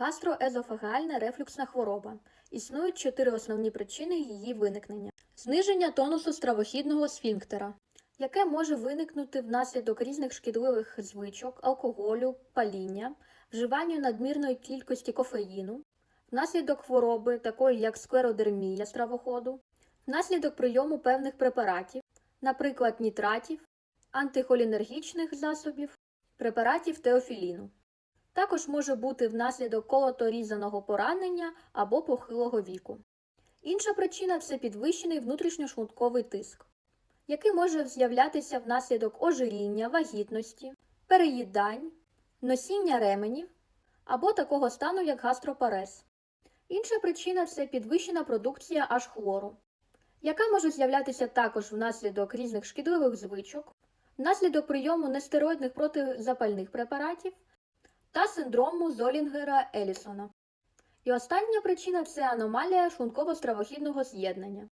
Гастроезофагальна рефлюксна хвороба. Існують чотири основні причини її виникнення: зниження тонусу стравохідного сфінктера, яке може виникнути внаслідок різних шкідливих звичок, алкоголю, паління, вживання надмірної кількості кофеїну, внаслідок хвороби, такої як склеродермія стравоходу, внаслідок прийому певних препаратів, наприклад, нітратів, антихолінергічних засобів, препаратів теофіліну. Також може бути внаслідок колоторізаного поранення або похилого віку. Інша причина це підвищений внутрішньошлунковий тиск, який може з'являтися внаслідок ожиріння, вагітності, переїдань, носіння ременів або такого стану, як гастропарез. Інша причина це підвищена продукція аж хлору, яка може з'являтися також внаслідок різних шкідливих звичок, внаслідок прийому нестероїдних протизапальних препаратів та синдрому Золінгера Елісона. І остання причина це аномалія шлунково-стравохідного з'єднання,